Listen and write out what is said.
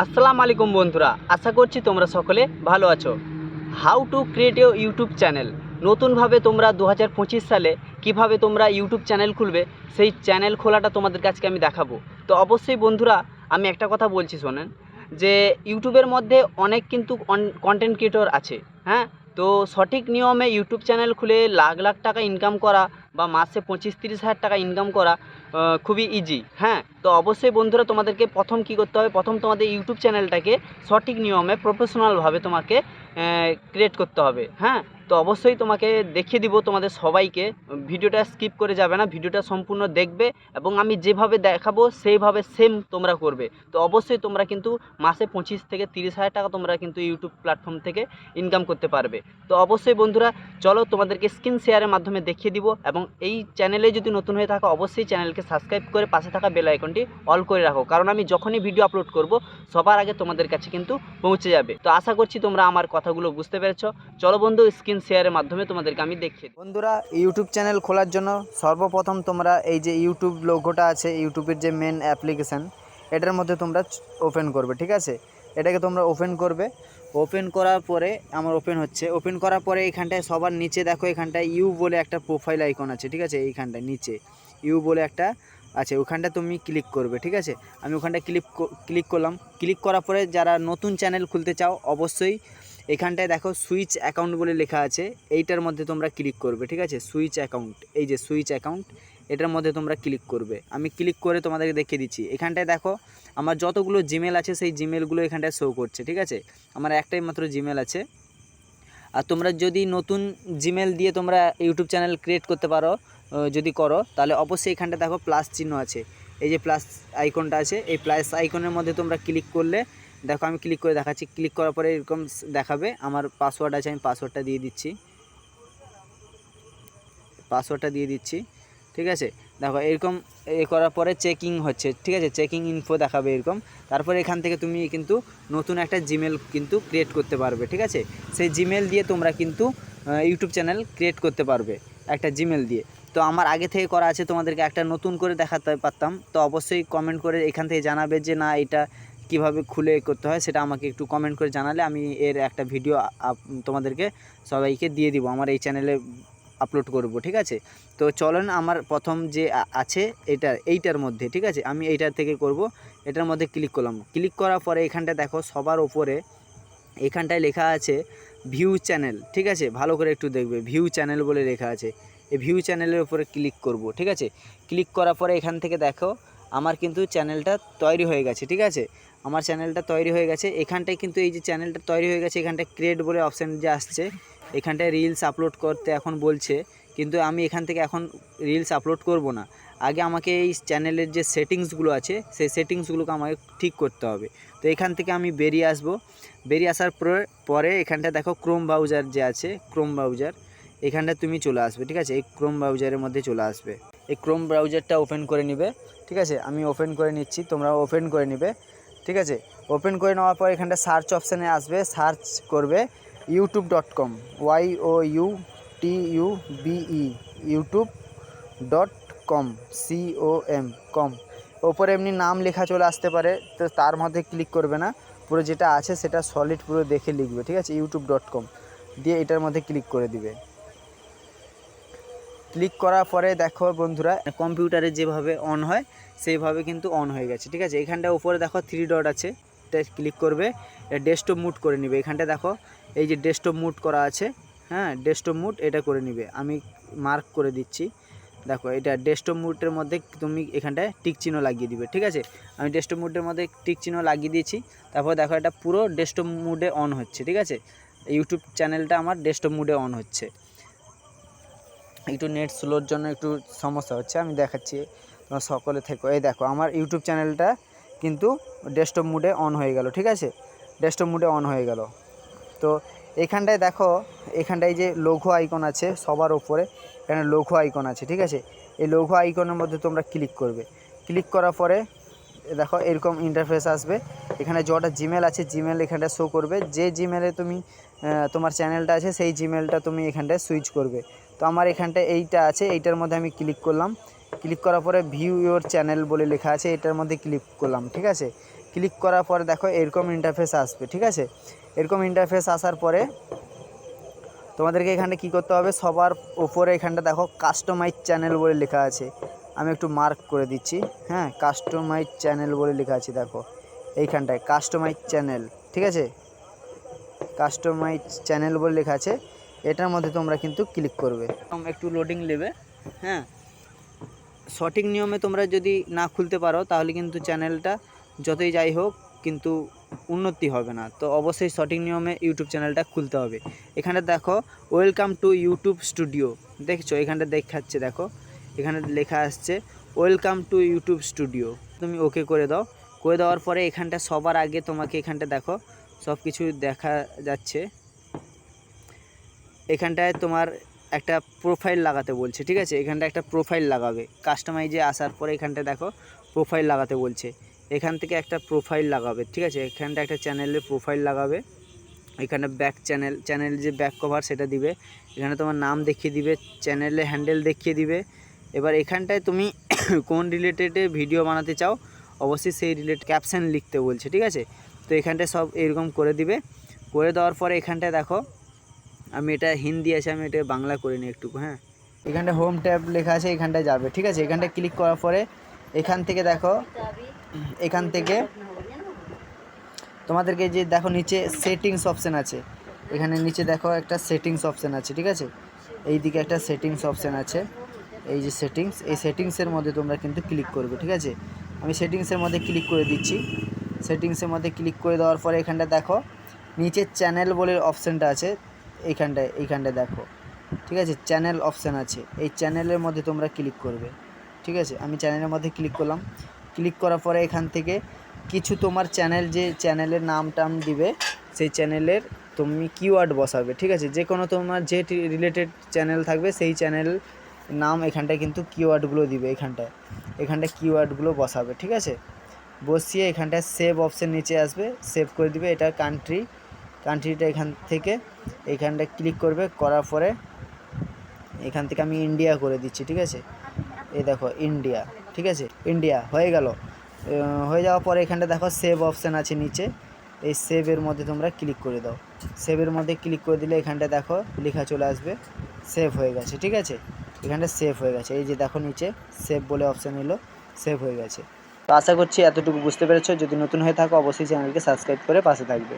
আসসালামু আলাইকুম বন্ধুরা, আশা করছি তোমরা সকলে ভালো আছো। How to create you YouTube channel নতুনভাবে তোমরা দু হাজার পঁচিশ সালে কীভাবে তোমরা ইউটিউব চ্যানেল খুলবে, সেই চ্যানেল খোলাটা তোমাদের কাছে আমি দেখাবো। তো অবশ্যই বন্ধুরা, আমি একটা কথা বলছি শোনেন, যে ইউটিউবের মধ্যে অনেক কিন্তু কন্টেন্ট ক্রিয়েটর আছে হ্যাঁ? তো সঠিক নিয়মে ইউটিউব চ্যানেল খুলে লাখ লাখ টাকা ইনকাম করা বা মাসে পঁচিশ তিরিশ হাজার টাকা ইনকাম করা খুবই ইজি হ্যাঁ? তো অবশ্যই বন্ধুরা তোমাদেরকে প্রথম কি করতে হবে? প্রথম তোমাদের ইউটিউব চ্যানেলটাকে সঠিক নিয়মে প্রফেশনালভাবে তোমাকে ক্রিয়েট করতে হবে হ্যাঁ? তো অবশ্যই তোমাকে দেখিয়ে দিব তোমাদের সবাইকে। ভিডিওটা স্কিপ করে যাবে না, ভিডিওটা সম্পূর্ণ দেখবে এবং আমি যেভাবে দেখাবো সেইভাবে সেম তোমরা করবে। তো অবশ্যই তোমরা কিন্তু মাসে পঁচিশ থেকে তিরিশ হাজার টাকা তোমরা কিন্তু ইউটিউব প্ল্যাটফর্ম থেকে ইনকাম করতে পারবে। তো অবশ্যই বন্ধুরা, চলো তোমাদেরকে স্ক্রিন শেয়ারের মাধ্যমে দেখিয়ে দিব এবং এই চ্যানেলে যদি নতুন হয়ে থাকো, অবশ্যই চ্যানেলকে সাবস্ক্রাইব করে পাশে থাকা বেল আইকনটি অল করে রাখো। কারণ আমি যখনই ভিডিও আপলোড করব, সবার আগে তোমাদের কাছে কিন্তু পৌঁছে যাবে। তো আশা করছি তোমরা আমার কথাগুলো বুঝতে পেরেছ। চলো বন্ধু স্ক্রিন শেয়ারের মাধ্যমে তোমাদেরকে আমি দিই। বন্ধুরা ইউটিউব চ্যানেল খোলার জন্য সর্বপ্রথম তোমরা এই যে ইউটিউব লোগোটা আছে ইউটিউবের যে মেন অ্যাপ্লিকেশান এটার মধ্যে তোমরা ওপেন করবে, ঠিক আছে? এটাকে তোমরা ওপেন করবে। ওপেন করার পরে আমার ওপেন হচ্ছে। ওপেন করার পরে এখানটায় সবার নিচে দেখো, এখানটায় ইউ বলে একটা প্রোফাইল আইকন আছে, ঠিক আছে? এইখানটায় নিচে ইউ বলে একটা আছে, ওখানটা তুমি ক্লিক করবে, ঠিক আছে? আমি ওখানটা ক্লিক ক্লিক করলাম। ক্লিক করার পরে যারা নতুন চ্যানেল খুলতে চাও, অবশ্যই এখানটায় দেখো সুইচ অ্যাকাউন্ট বলে লেখা আছে, এইটার মধ্যে তোমরা ক্লিক করবে, ঠিক আছে? সুইচ অ্যাকাউন্ট, এই যে সুইচ অ্যাকাউন্ট, এটার মধ্যে তোমরা ক্লিক করবে। আমি ক্লিক করে তোমাদেরকে দেখিয়ে দিচ্ছি। এখানটায় দেখো, আমার যতগুলো জিমেল আছে, সেই জিমেলগুলো এখানটায় শো করছে, ঠিক আছে? আমার একটাই মাত্র জিমেল আছে। আর তোমরা যদি নতুন জিমেল দিয়ে তোমরা ইউটিউব চ্যানেল ক্রিয়েট করতে পারো যদি করো, তাহলে অবশ্যই এখানটা দেখো প্লাস চিহ্ন আছে। এই যে প্লাস আইকনটা আছে, এই প্লাস আইকনের মধ্যে তোমরা ক্লিক করলে দেখো, আমি ক্লিক করে দেখাচ্ছি। ক্লিক করার পরে এরকম দেখাবে। আমার পাসওয়ার্ড আছে, আমি পাসওয়ার্ডটা দিয়ে দিচ্ছি। পাসওয়ার্ডটা দিয়ে দিচ্ছি। ঠিক আছে? দেখো, এরকম এ করার পরে চেকিং হচ্ছে। ঠিক আছে? চেকিং ইনফো দেখাবে এরকম। তারপরে এখান থেকে তুমি কিন্তু নতুন একটা জিমেল কিন্তু ক্রিয়েট করতে পারবে। ঠিক আছে? সেই জিমেল দিয়ে তোমরা কিন্তু ইউটিউব চ্যানেল ক্রিয়েট করতে পারবে একটা জিমেল দিয়ে। তো আমার আগে থেকে করা আছে, তোমাদেরকে একটা নতুন করে দেখাতে পারতাম। তো অবশ্যই কমেন্ট করে এখান থেকে জানাবে যে, না, এটা কীভাবে খুলে করতে হয় সেটা আমাকে একটু কমেন্ট করে জানালে আমি এর একটা ভিডিও তোমাদেরকে সবাইকে দিয়ে দিব, আমার এই চ্যানেলে আপলোড করব, ঠিক আছে? তো চলেন আমার প্রথম যে আছে এটা, এইটার মধ্যে, ঠিক আছে? আমি এইটার থেকে করব, এটার মধ্যে ক্লিক করলাম। ক্লিক করার পরে এখানটা দেখো, সবার ওপরে এখানটায় লেখা আছে ভিউ চ্যানেল ঠিক আছে? ভালো করে একটু দেখবে ভিউ চ্যানেল বলে লেখা আছে। এই ভিউ চ্যানেলের উপরে ক্লিক করব, ঠিক আছে? ক্লিক করার পরে এখান থেকে দেখো, আমার কিন্তু চ্যানেলটা তৈরি হয়ে গেছে, ঠিক আছে? আমার চ্যানেলটা তৈরি হয়ে গেছে। এখানটায় কিন্তু এই যে চ্যানেলটা তৈরি হয়ে গেছে, এখানটায় ক্রিয়েট বলে অপশান যে আসছে, এখানটায় রিলস আপলোড করতে এখন বলছে, কিন্তু আমি এখান থেকে এখন রিলস আপলোড করব না। আগে আমাকে এই চ্যানেলের যে সেটিংসগুলো আছে, সেই সেটিংসগুলোকে আমাকে ঠিক করতে হবে। তো এখান থেকে আমি বেরিয়ে আসব। বেরিয়ে আসার পরে এখানটা দেখো ক্রোম ব্রাউজার যে আছে ক্রোম ব্রাউজার এখানটা তুমি চলে আসবে, ঠিক আছে? এই ক্রোম ব্রাউজারের মধ্যে চলে আসবে। এই ক্রোম ব্রাউজারটা ওপেন করে নিবে, ঠিক আছে? আমি ওপেন করে নিচ্ছি তোমরা ওপেন করে নিবে। ঠিক আছে? ওপেন করে নেওয়ার পর এখানটা সার্চ অপশানে আসবে সার্চ করবে YouTube dot com Y O U T U B E YouTube dot com C O M com ওপরে এমনি নাম লেখা চলে আসতে পারে, তো তার মধ্যে ক্লিক করবে না। পুরো যেটা আছে সেটা সলিড পুরো দেখে লিখবে, ঠিক আছে? ইউটিউব ডট কম দিয়ে এটার মধ্যে ক্লিক করে দিবে। ক্লিক করার পরে দেখো বন্ধুরা, কম্পিউটারে যেভাবে অন হয়, সেইভাবে কিন্তু অন হয়ে গেছে, ঠিক আছে? এখানটা উপরে দেখো থ্রি ডট আছে, এটা ক্লিক করবে ডেস্কটপ মুড করে নিবে। এখানটা দেখো, এই যে ডেস্কটপ মুড করা আছে হ্যাঁ ডেস্কটপ মুড এটা করে নিবে। আমি মার্ক করে দিচ্ছি, দেখো, এটা ডেস্কটপ মুডের মধ্যে তুমি এখানটায় টিক চিহ্ন লাগিয়ে দিবে, ঠিক আছে? আমি ডেস্কটপ মুডের মধ্যে টিক চিহ্ন লাগিয়ে দিয়েছি, তারপর দেখো এটা পুরো ডেস্কটপ মুডে অন হচ্ছে, ঠিক আছে? ইউটিউব চ্যানেলটা আমার ডেস্কটপ মুডে অন হচ্ছে। একটু নেট স্লোর জন্য একটু সমস্যা হচ্ছে, আমি দেখাচ্ছি তোমরা সকলে থেকো। এই দেখো, আমার ইউটিউব চ্যানেলটা কিন্তু ডেস্কটপ মুডে অন হয়ে গেল, ঠিক আছে? ডেস্কটপ মুডে অন হয়ে গেল। তো এখানটায় দেখো, এখানটায় যে লঘু আইকন আছে সবার ওপরে এখানে লঘু আইকন আছে, ঠিক আছে? এই লঘু আইকনের মধ্যে তোমরা ক্লিক করবে। ক্লিক করার পরে দেখো, এরকম ইন্টারফেস আসবে। এখানে যটা জিমেল আছে জিমেল এখানটা শো করবে। যে জিমেলে তুমি তোমার চ্যানেলটা আছে, সেই জিমেলটা তুমি এখানটায় সুইচ করবে। তো আমার এখানটায় এইটা আছে, এইটার মধ্যে আমি ক্লিক করলাম। ক্লিক করার পরে ভিউ ইওর চ্যানেল বলে লেখা আছে, এটার মধ্যে ক্লিক করলাম, ঠিক আছে? ক্লিক করার পরে দেখো এরকম ইন্টারফেস আসবে, ঠিক আছে? এরকম ইন্টারফেস আসার পরে তোমাদেরকে এখানে কি করতে হবে? সবার ওপরে এখানটা দেখো কাস্টমাইজ চ্যানেল বলে লেখা আছে। আমি একটু মার্ক করে দিচ্ছি হ্যাঁ? কাস্টমাইজ চ্যানেল বলে লেখা আছে, দেখো। এইখানটায় কাস্টমাইজ চ্যানেল ঠিক আছে? কাস্টমাইজ চ্যানেল বলে লেখা আছে। এটার মধ্যে তোমরা কিন্তু ক্লিক করবে। একটু লোডিং নেবে হ্যাঁ? সঠিক নিয়মে তোমরা যদি না খুলতে পারো, তাহলে কিন্তু চ্যানেলটা যতই যাই হোক কিন্তু উন্নতি হবে না। তো অবশ্যই সঠিক নিয়মে ইউটিউব চ্যানেলটা খুলতে হবে। এখানে দেখো ওয়েলকাম টু ইউটিউব স্টুডিও দেখছ? এখানটা দেখাচ্ছে, দেখো। এখানে লেখা আসছে ওয়েলকাম টু ইউটিউব স্টুডিও তুমি ওকে করে দাও। করে দেওয়ার পরে এখানটা সবার আগে তোমাকে এখানটা দেখো সব কিছু দেখা যাচ্ছে। এখানটায় তোমার একটা প্রোফাইল লাগাতে বলছে, ঠিক আছে? এখানটা একটা প্রোফাইল লাগাবে। কাস্টমাইজে আসার পরে এখানটা দেখো প্রোফাইল লাগাতে বলছে। এখান থেকে একটা প্রোফাইল লাগাবে, ঠিক আছে? এখানটা একটা চ্যানেলের প্রোফাইল লাগাবে। এখানে ব্যাক চ্যানেল চ্যানেল যে ব্যাক কভার সেটা দিবে। এখানে তোমার নাম দেখিয়ে দিবে চ্যানেলে হ্যান্ডেল দেখিয়ে দিবে। এবার এখানটায় তুমি কোন রিলেটেডে ভিডিও বানাতে চাও, অবশ্যই সেই রিলেট ক্যাপশন লিখতে বলছে, ঠিক আছে? তো এখানটায় সব এরকম করে দিবে। করে দেওয়ার পরে এখানটায় দেখো আমি এটা হিন্দি আছে, আমি এটা বাংলা করে নিই একটু হ্যাঁ। এখানটা হোম ট্যাব লেখা আছে, এখানটায় যাবে, ঠিক আছে? এখানটা ক্লিক করার পরে এখান থেকে দেখো, এখান থেকে তোমাদেরকে যে দেখো নিচে সেটিংস অপশান আছে, এখানে নিচে দেখো একটা সেটিংস অপশান আছে, ঠিক আছে? এই দিকে একটা সেটিংস অপশান আছে, এই যে সেটিংস এই সেটিংসের মধ্যে তোমরা কিন্তু ক্লিক করবে, ঠিক আছে? আমি সেটিংসের মধ্যে ক্লিক করে দিচ্ছি। সেটিংসের মধ্যে ক্লিক করে দেওয়ার পরে এখানটা দেখো, নিচে চ্যানেল বলে অপশানটা আছে এইখানটায় এইখানটায় দেখো। ঠিক আছে? চ্যানেল অপশান আছে। এই চ্যানেলের মধ্যে তোমরা ক্লিক করবে। ঠিক আছে? আমি চ্যানেলের মধ্যে ক্লিক করলাম। ক্লিক করার পরে এখান থেকে কিছু তোমার চ্যানেল যে চ্যানেলের নাম টাম দিবে, সেই চ্যানেলের তুমি কিওয়ার্ড বসাবে। ঠিক আছে? যে কোনো তোমার যে রিলেটেড চ্যানেল থাকবে, সেই চ্যানেল নাম এখানটায় কিন্তু কিওয়ার্ডগুলো দিবে এখানটায়। এখানটায় কিওয়ার্ডগুলো বসাবে। ঠিক আছে? বসিয়ে এখানটায় সেভ অপশান নিচে আসবে। সেভ করে দিবে। এটা কান্ট্রি কান্ট্রিটা এখান থেকে এখানটায় ক্লিক করবে, করার পরে এখান থেকে আমি ইন্ডিয়া করে দিচ্ছি, ঠিক আছে? এই দেখো ইন্ডিয়া ঠিক আছে? ইন্ডিয়া হয়ে গেল। হয়ে যাওয়ার পরে এখানটা দেখো সেভ অপশান আছে নিচে। এই সেভের মধ্যে তোমরা ক্লিক করে দাও। সেভের মধ্যে ক্লিক করে দিলে এখানটা দেখো, লেখা চলে আসবে সেভ হয়ে গেছে, ঠিক আছে? এখানটা সেভ হয়ে গেছে। এই যে দেখো নিচে সেভ বলে অপশান এলো সেভ হয়ে গেছে। তো আশা করছি এতটুকু বুঝতে পেরেছ। যদি নতুন হয়ে থাকো, অবশ্যই চ্যানেলকে সাবস্ক্রাইব করে পাশে থাকবে।